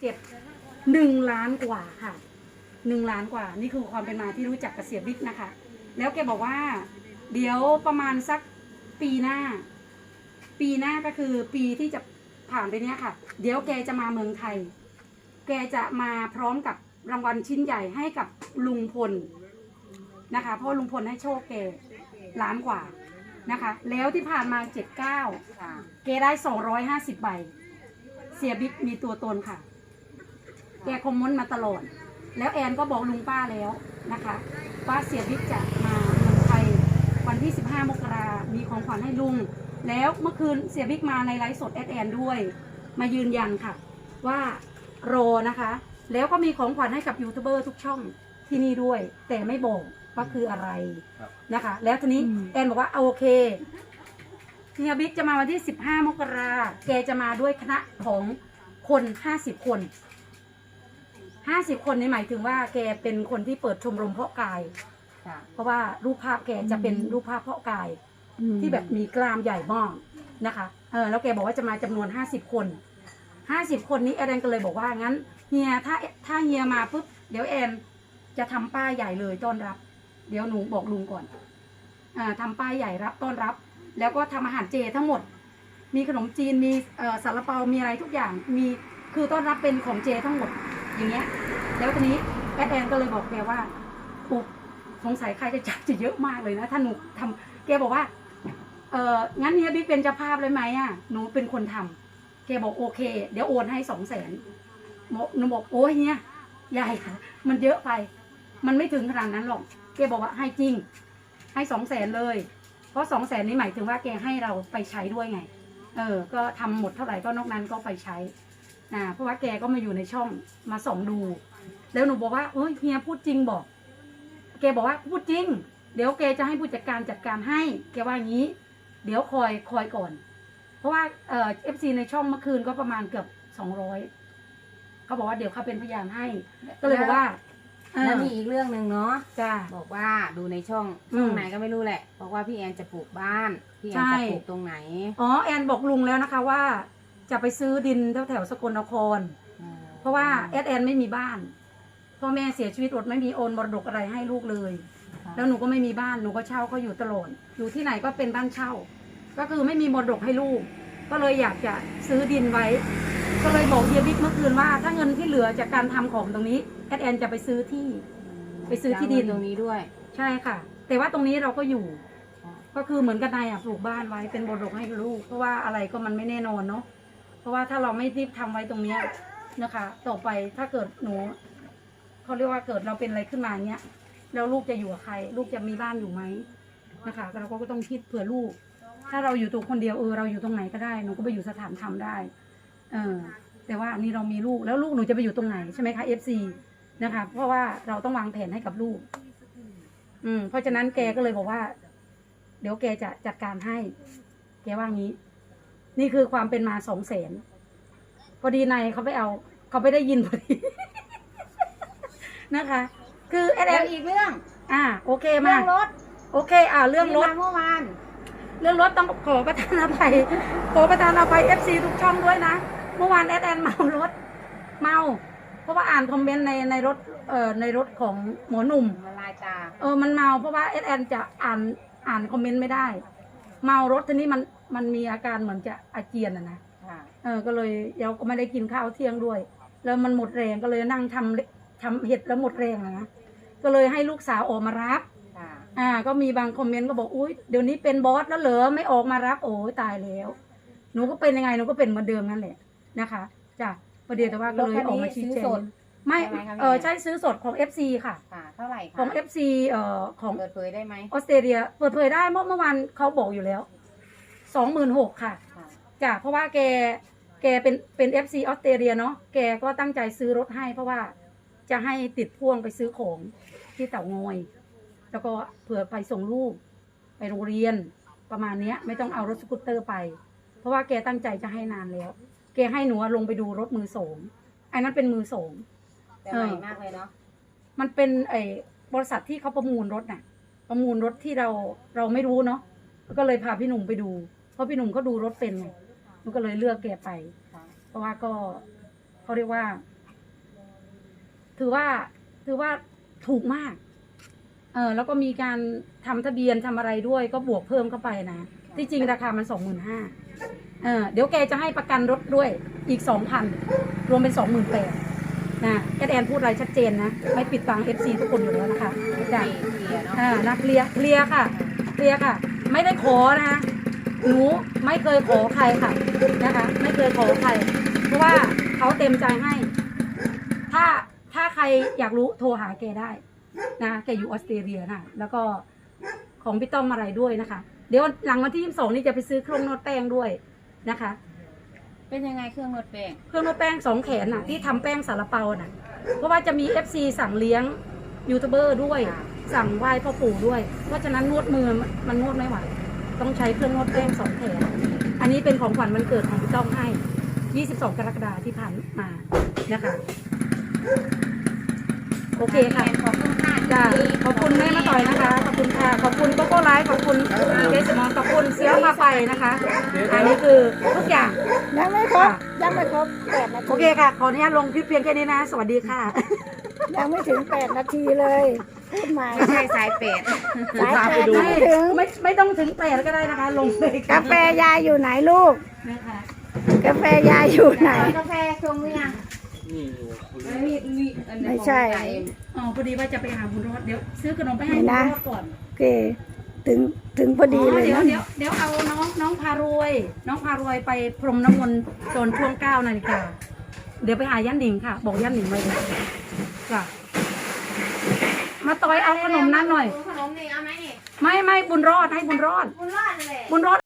เจ็ดหนึ่งล้านกว่าค่ะหนึ่งล้านกว่า นี่คือความเป็นมาที่รู้จักกับเสียบิ๊กนะคะ แล้วแกบอกว่า เดี๋ยวประมาณสักปีหน้า ปีหน้าก็คือปีที่จะผ่านไปเนี้ยค่ะ เดี๋ยวแกจะมาเมืองไทย แกจะมาพร้อมกับรางวัลชิ้นใหญ่ให้กับลุงพลนะคะ เพราะลุงพลให้โชคแกล้านกว่านะคะ แล้วที่ผ่านมาเจ็ดเก้าค่ะแกได้สองร้อยห้าสิบใบ เสียบิ๊กมีตัวตนค่ะ แกคอมเมนต์มาตลอด แล้วแอนก็บอกลุงป้าแล้วนะคะว่าเสียบิ๊กจะมาเมืองไทยวันที่ 15 มกรามีของขวัญให้ลุง แล้วเมื่อคืนเสียบิ๊กมาในไลฟ์สดแอดแอนด้วย มายืนยันค่ะ ว่ารอนะคะ แล้วก็มีของขวัญให้กับยูทูบเบอร์ทุกช่องที่นี่ด้วย แต่ไม่บอกว่าคืออะไรครับนะคะ แล้วทีนี้อืมแอนบอกว่าเอาโอเคเฮียบิ๊กจะมาวันที่ 15 มกราแกจะมาด้วยคณะของคน 50 คน 50คนนี่หมายถึงว่าแกเป็นคนที่เปิดชมรมเพาะกาย ค่ะ เพราะว่ารูปภาพแกจะเป็นอืมรูปภาพเพาะกาย ที่แบบมีกล้ามใหญ่มากนะคะเออแล้วแกบอกว่าจะมาจำนวน50คน50คนนี้แอนก็เลยบอกว่างั้นเฮียถ้าถ้าเฮียมาปุ๊บเดี๋ยวแอนจะทำป้ายใหญ่เลยต้อนรับ เดี๋ยวหนูบอกลุงก่อนอ่าทำป้ายใหญ่รับต้อนรับ แล้วก็ทำอาหารเจทั้งหมด มีขนมจีนมีเอ่อซาลาเปามีอะไรทุกอย่างมีคือต้อนรับเป็นของเจทั้งหมด อย่างเงี้ย แล้วทีนี้แอดแอนก็เลยบอกแกว่าโอุ๊บสงสัยใครจะจัดจะเยอะมากเลยนะ ถ้าหนูทำแกบอกว่า เอองั้นเฮียบิ๊กเป็นเจ้าภาพเลยไหมอะ หนูเป็นคนทำแกบอกโอเค เดี๋ยวโอนให้สองแสนหนูบอกโอ้ยเฮียใหญ่ค่ะ มันเยอะไป มันไม่ถึงขนาดนั้นหรอก แกบอกว่าให้จริง ให้สองแสนเลย เพราะสองแสนนี้หมายถึงว่าแกให้เราไปใช้ด้วยไง เออ ก็ทำหมดเท่าไหร่ก็นอกนั้นก็ไปใช้ อ่าเพราะว่าแกก็มาอยู่ในช่องมาส่องดู แล้วหนูบอกว่าเฮ้ยเฮียพูดจริงบอก แกบอกว่าพูดจริง เดี๋ยวแกจะให้ผู้จัดการจัดการให้ แกว่าอย่างนี้ เดี๋ยวคอยคอยก่อน เพราะว่าเอ่อฟซีในช่องเมื่อคืนก็ประมาณเกือบสองร้อยเขาบอกว่าเดี๋ยวเขาเป็นพยานให้ ก็เลยบอกว่าเอแล้วอมีอีกเรื่องหนึ่งเนาะ จ้า บอกว่าดูในช่องอืมช่องไหนก็ไม่รู้แหละบอกว่าพี่แอนจะปลูกบ้าน พี่แอนใช่ จะปลูกตรงไหน อ๋อแอนบอกลุงแล้วนะคะว่า จะไปซื้อดินแถวแถวๆสกลนคร เพราะว่าแอดแอนไม่มีบ้านพ่อแม่เสียชีวิตอดไม่มีโอนมรดกอะไรให้ลูกเลย แล้วหนูก็ไม่มีบ้านหนูก็เช่าเขาอยู่ตลอดอยู่ที่ไหนก็เป็นบ้านเช่า ก็คือไม่มีมรดกให้ลูก ก็เลยอยากจะซื้อดินไว้ ก็เลยบอกเฮียบิ๊กเมื่อคืนว่า ถ้าเงินที่เหลือจากการทำของตรงนี้แอดแอนจะไปซื้อที่ ไปซื้อที่ดินจะเาเงิตรงนี้ด้วย ใช่ค่ะ แต่ว่าตรงนี้เราก็อยู่ ก็คือเหมือนกันนายอะปลูกบ้านไว้เป็นมรดกให้ลูก เพราะว่าอะไรก็มันไม่แน่นอนเนาะ เพราะว่าถ้าเราไม่รีบทำไว้ตรงเนี้ยนะคะ ต่อไปถ้าเกิดหนูเขาเรียกว่าเกิดเราเป็นอะไรขึ้นมาเนี้ยแล้วลูกจะอยู่กับใคร ลูกจะมีบ้านอยู่ไหมนะคะเราก็ต้องคิดเผื่อลูก ถ้าเราอยู่ตัวคนเดียวเออเราอยู่ตรงไหนก็ได้หนูก็ไปอยู่สถานธรรมได้ เออ แต่ว่านนี้เรามีลูกแล้วลูกหนูจะไปอยู่ตรงไหนใช่ไหมคะเอฟซีนะคะ เพราะว่าเราต้องวางแผนให้กับลูก อืม เพราะฉะนั้นแกก็เลยบอกว่า เดี๋ยวแกจะจัดการให้ แกว่างี้ นี่คือความเป็นมาสองแสนพอดีนายเขาไปเอา เขาไปได้ยินพอดี นะคะ คือเอแล้วเอีกเรื่องอ่าโอเคเรื่มาองรถโอเค อ่าเรื่องรถที่มาเมื่อวาน เรื่องรถต้องขอประทานอภัย ขอประทานอภัยเอฟซีทุกช่องด้วยนะ เมื่อวานแอดแอนเมารถ เมา เพราะว่าอ่านคอมเมนต์ในในรถเอ่อในรถของหมอหนุ่ม มาลายตา เออมันเมาเพราะว่าเอสแอนจะอ่านอ่านคอมเมนต์ไม่ได้ เมารถทีนี้มัน มันมีอาการเหมือนจะอาเจียนอะนะค่ะเออก็เลยเราก็ไม่ได้กินข้าวเที่ยงด้วย แล้วมันหมดแรงก็เลยนั่งทำทำเห็ดแล้วหมดแรงอะนะก็เลยให้ลูกสาวออกมารับ ค่ะอ่าก็มีบางคอมเมนต์ก็บอกอุ้ยเดี๋ยวนี้เป็นบอสแล้วเหรอไม่ออกมารับโอ้ยตายแล้ว หนูก็เป็นยังไงหนูก็เป็นเหมือนเดิมนั่นแหละนะคะจ้ะประเดี๋ยวแต่ว่าก็เลยออกมาชี้แจรถคันนี้ซื้อสงดไม่ใช่ไหมคะพี่เออใช่ซื้อสดของ FC ค่ะ ค่ะ เท่าไหร่คะของ FC เอ่อของเปิดเผยได้ไหมออสเตรเลียเปิดเผยได้เมื่อเมื่อวานเขาบอกอยู่แล้ว สองหมื่นหกค่ะค่ะ จ้ะเพราะว่าแกแกเป็นเป็นเอฟซีออสเตรเลียเนาะแกก็ตั้งใจซื้อรถให้ เพราะว่าจะให้ติดพ่วงไปซื้อของที่เต่างอย แล้วก็เผื่อไปส่งลูกไปโรงเรียนประมาณเนี้ย ไม่ต้องเอารถสกูตเตอร์ไป เพราะว่าแกตั้งใจจะให้นานแล้ว แกให้หนูลงไปดูรถมือสองอันนั้นเป็นมือสอง แต่ใหม่มากเลยเนาะมันเป็นไอ้บริษัทที่เขาประมูลรถน่ะ ประมูลรถที่เราเราไม่รู้เนาะก็เลยพาพี่หนุ่มไปดูเพ ราะพี่หนุ่มก็ดูรถเป็นไงมันก็เลยเลือกแกไปค่ะเพราะว่าก็เขาเรียกว่า ถือว่าถือว่าถูกมาก เออแล้วก็มีการทำทะเบียนทำอะไรด้วยก็บวกเพิ่มเข้าไปนะ ที่จริงราคามันสองหมื่นห้าเออเดี๋ยวแกจะให้ประกันรถด้วยอีกสองพันรวมเป็นสองหมื่นแปดนะแอดแอนพูดอะไรชัดเจนนะ ไม่ปิดบังเอฟซีทุกคนอยู่แล้วนะคะจ้ะเคลียร์เนาะอ่านะเคลียร์เคลียร์ค่ะเคลียร์ค่ะ ไม่ได้ขอนะคะ หนูไม่เคยขอใครค่ะนะคะ ไม่เคยขอใคร เพราะว่าเขาเต็มใจให้ ถ้าถ้าใครอยากรู้โทรหาแกได้นะแกอยู่ออสเตรเลียนะแล้วก็ของพี่ต้อมอะไรด้วยนะคะ เดี๋ยวหลังวันที่22นี่จะไปซื้อเครื่องนวดแป้งด้วยนะคะ เป็นยังไงเครื่องนวดแป้งเครื่องนวดแป้งสองแขนน่ะที่ทำแป้งสาลาเปาน่ะ เพราะว่าจะมี FC สั่งเลี้ยงยูทูบเบอร์ด้วย สั่งไหว้พ่อปู่ด้วย เพราะฉะนั้นนวดมือมันมันนวดไม่ไหว ต้องใช้เครื่องนวดแป้งสองแขนอันนี้เป็นของขวัญวันเกิดของพี่ต้องให้ 22 กรกฎาคมที่ผ่านมานะคะ โอเคค่ะ ขอบคุณค่ะจ้าขอบคุณแม่มาต่อยนะคะ ขอบคุณค่ะ ขอบคุณโกโก้ไลฟ์ขอบคุณเกสมอนขอบคุณเซียวมาไฟนะคะ อันนี้คือทุกอย่าง ยังไม่ครบ ยังไม่ครบแปดนาโอทีเคค่ะ ขออนุญาตลงคลิปเพียงแค่นี้นะ สวัสดีค่ะ ยังไม่ถึงแปดนาทีเลย พูดใหม่ไม่ใช่สายเป็ดสายแปดยังไม่ถึงไม่ไม่ต้องถึงแปดก็ได้นะคะ ลงเลยกาแฟยายอยู่ไหนลูก นะคะกาแฟยายอยู่ไหน กาแฟชงหรือยังมีมีอันนี้ไม่ใช่ ของจ่าเอ็มอ๋อพอดีว่าจะไปหาบุญรอดเดี๋ยวซื้อขนมไปให้ไหนบุญนะรอดก่อนโอเค ถึงถึงพอดีเลยเดี๋ยวนะเดี๋ยวเดี๋ยวเอาน้องน้องพารวย น้องพารวยไปพรมน้ำมนต์ตอนช่วงเก้านาฬิกาเดี๋ยวไปหาย่านหนิงค่ะ บอกย่านหนิงไว้เลยจ้ะ มาต่อยเอาขนมนั้นหน่อย ขนมนี่เอาไหมนี่ ไม่ไม่บุญรอดให้บุญรอดคุณรอดเลย บุญรอด